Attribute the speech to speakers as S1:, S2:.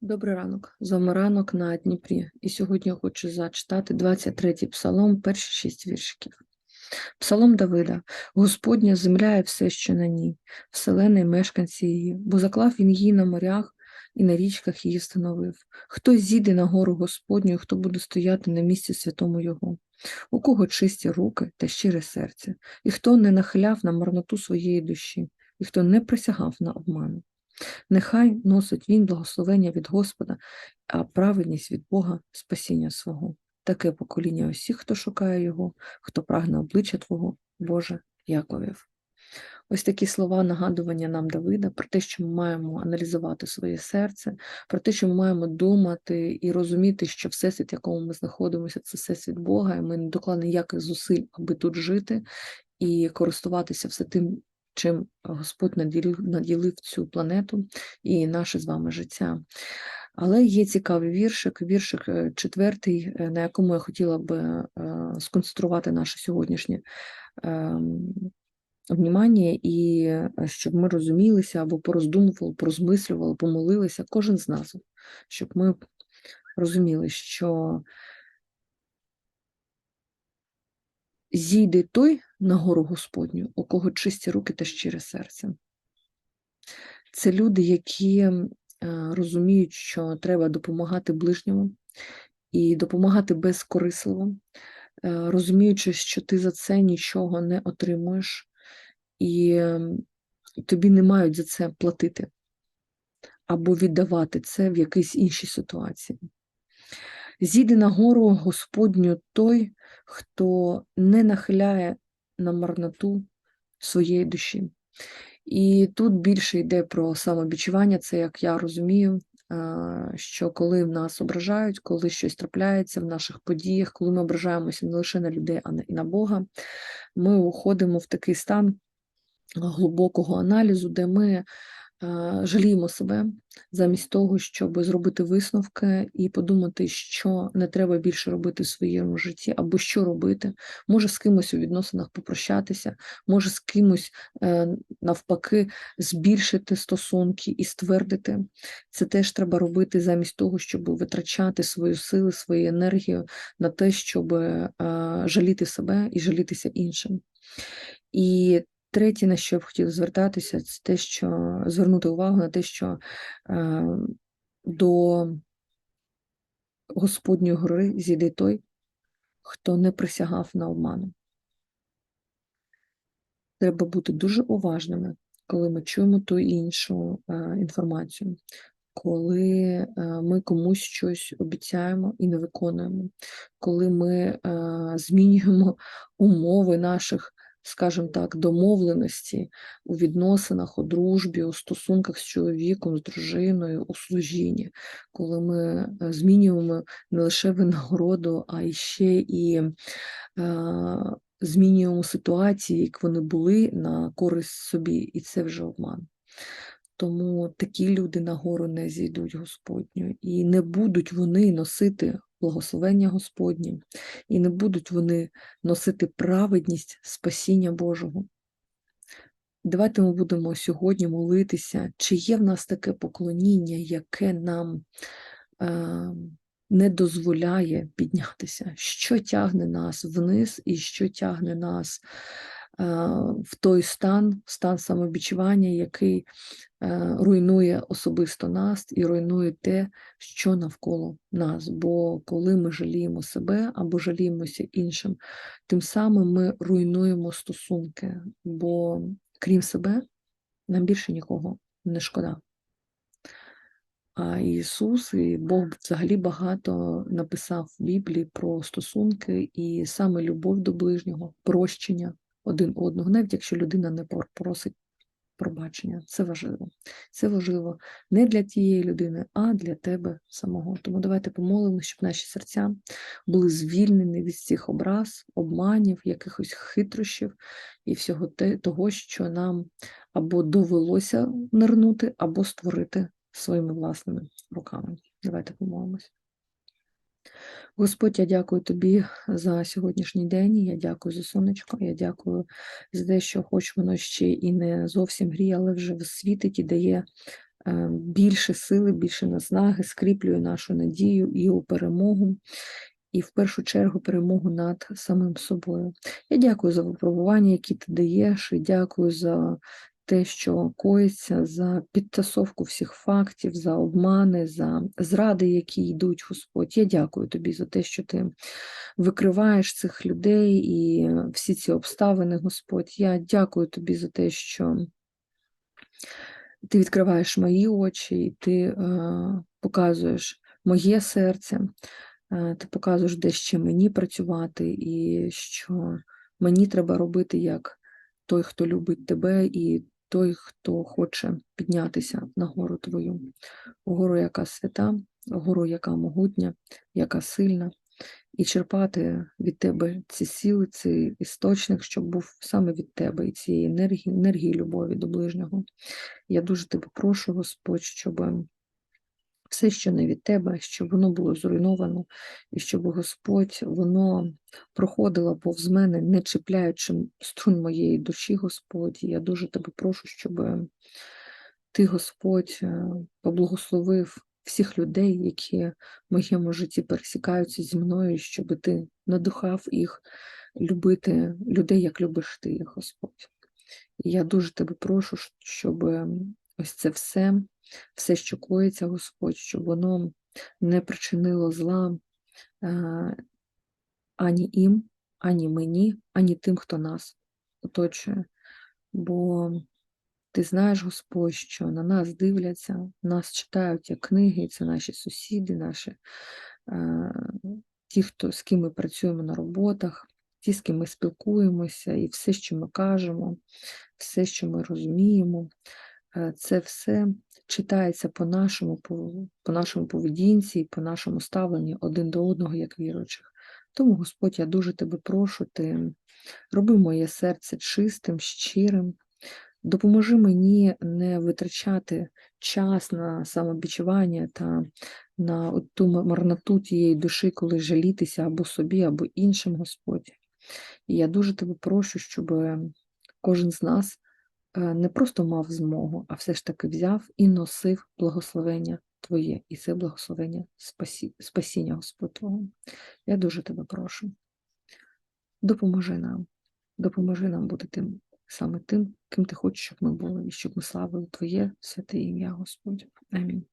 S1: Добрий ранок. З вами ранок на Дніпрі. І сьогодні я хочу зачитати 23-й псалом, перші шість віршиків. Псалом Давида. Господня земля і все, що на ній, вселена і мешканці її, бо заклав він її на морях і на річках її встановив. Хто зійде на гору Господню, хто буде стояти на місці святому Його? У кого чисті руки та щире серце, і хто не нахиляв на марноту своєї душі, і хто не присягав на обману. Нехай носить він благословення від Господа, а праведність від Бога спасіння свого. Таке покоління усіх, хто шукає його, хто прагне обличчя Твого, Боже Яковів. Ось такі слова нагадування нам Давида про те, що ми маємо аналізувати своє серце, про те, що ми маємо думати і розуміти, що всесвіт, в якому ми знаходимося, це всесвіт Бога, і ми не докладемо ніяких зусиль, аби тут жити і користуватися все тим, чим Господь наділив, цю планету і наше з вами життя. Але є цікавий віршик, віршик е, четвертий, е, на якому я хотіла би е, сконцентрувати наше сьогоднішнє ем, внімання, і щоб ми розумілися або пороздумували, порозмислювали, помолилися, кожен з нас, щоб ми розуміли, що зійде той на гору Господню, у кого чисті руки та щире серце. Це люди, які е, розуміють, що треба допомагати ближньому і допомагати безкорисливо, е, розуміючи, що ти за це нічого не отримуєш, і тобі не мають за це платити або віддавати це в якійсь іншій ситуації. Зійде на гору Господню той, хто не нахиляє на марноту своєї душі. І тут більше йде про самобічування, це як я розумію, що коли в нас ображають, коли щось трапляється в наших подіях, коли ми ображаємося не лише на людей, а і на Бога, ми уходимо в такий стан глибокого аналізу, де ми жаліємо себе замість того, щоб зробити висновки і подумати, що не треба більше робити в своєму житті, або що робити. Може з кимось у відносинах попрощатися, може з кимось е, навпаки збільшити стосунки і ствердити. Це теж треба робити замість того, щоб витрачати свою силу, свою енергію на те, щоб е, жаліти себе і жалітися іншим. І Третє, на що я б хотіла звертатися, це те, що звернути увагу на те, що е, до Господньої гори зійде той, хто не присягав на обману. Треба бути дуже уважними, коли ми чуємо ту іншу е, інформацію, коли е, ми комусь щось обіцяємо і не виконуємо, коли ми е, змінюємо умови наших скажімо так, домовленості у відносинах, у дружбі, у стосунках з чоловіком, з дружиною, у служінні, коли ми е, змінюємо не лише винагороду, а ще і е, змінюємо ситуації, як вони були на користь собі, і це вже обман. Тому такі люди на гору не зійдуть Господню, і не будуть вони носити благословення Господнє, і не будуть вони носити праведність спасіння Божого. Давайте ми будемо сьогодні молитися, чи є в нас таке поклоніння, яке нам е, не дозволяє піднятися, що тягне нас вниз і що тягне нас в той стан, стан самобічування, який е, руйнує особисто нас і руйнує те, що навколо нас. Бо коли ми жаліємо себе або жаліємося іншим, тим самим ми руйнуємо стосунки, бо крім себе, нам більше нікого не шкода. А Ісус і Бог взагалі багато написав в Біблії про стосунки і саме любов до ближнього, прощення один одного, навіть якщо людина не просить пробачення. Це важливо. Це важливо не для тієї людини, а для тебе самого. Тому давайте помолимо, щоб наші серця були звільнені від цих образ, обманів, якихось хитрощів і всього те, того, що нам або довелося нирнути, або створити своїми власними руками. Давайте помолимось. Господь, я дякую тобі за сьогоднішній день. Я дякую за сонечко. Я дякую за те, що хоч воно ще і не зовсім гріє, але вже світить і дає е, більше сили, більше наснаги, скріплює нашу надію і у перемогу, і в першу чергу перемогу над самим собою. Я дякую за випробування, які ти даєш, і дякую за те, що коїться, за підтасовку всіх фактів, за обмани, за зради, які йдуть, Господь. Я дякую тобі за те, що ти викриваєш цих людей і всі ці обставини, Господь. Я дякую тобі за те, що ти відкриваєш мої очі, і ти е, показуєш моє серце, е, ти показуєш, де ще мені працювати, і що мені треба робити як той, хто любить тебе, і той, хто хоче піднятися на гору твою, гору, яка свята, гору, яка могутня, яка сильна, і черпати від тебе ці сили, цей істочник, щоб був саме від тебе і цієї енергії, енергії любові до ближнього. Я дуже тебе прошу, Господь, щоб все, що не від тебе, щоб воно було зруйновано, і щоб Господь воно проходило повз мене, не чіпляючи струн моєї душі, Господь. Я дуже тебе прошу, щоб ти, Господь, е, поблагословив всіх людей, які в моєму житті пересікаються зі мною, щоб ти надухав їх любити людей, як любиш ти Господь. Я дуже тебе прошу, щоб ось це все, все, що коїться, Господь, щоб воно не причинило зла е, ані їм, ані мені, ані тим, хто нас оточує. Бо ти знаєш, Господь, що на нас дивляться, нас читають як книги, це наші сусіди, наші е, ті, хто, з ким ми працюємо на роботах, ті, з ким ми спілкуємося, і все, що ми кажемо, все, що ми розуміємо, це все читається по нашому, по, по нашому поведінці, по нашому ставленні один до одного, як віруючих. Тому, Господь, я дуже тебе прошу, ти роби моє серце чистим, щирим. Допоможи мені не витрачати час на самобічування та на ту марноту тієї душі, коли жалітися або собі, або іншим, Господь. І я дуже тебе прошу, щоб кожен з нас е, не просто мав змогу, а все ж таки взяв і носив благословення Твоє, і це благословення спасі... спасіння Господь Твого. Я дуже тебе прошу. Допоможи нам, допоможи нам бути тим саме тим, ким ти хочеш, щоб ми були, і щоб ми славили Твоє святе ім'я, Господь. Амінь.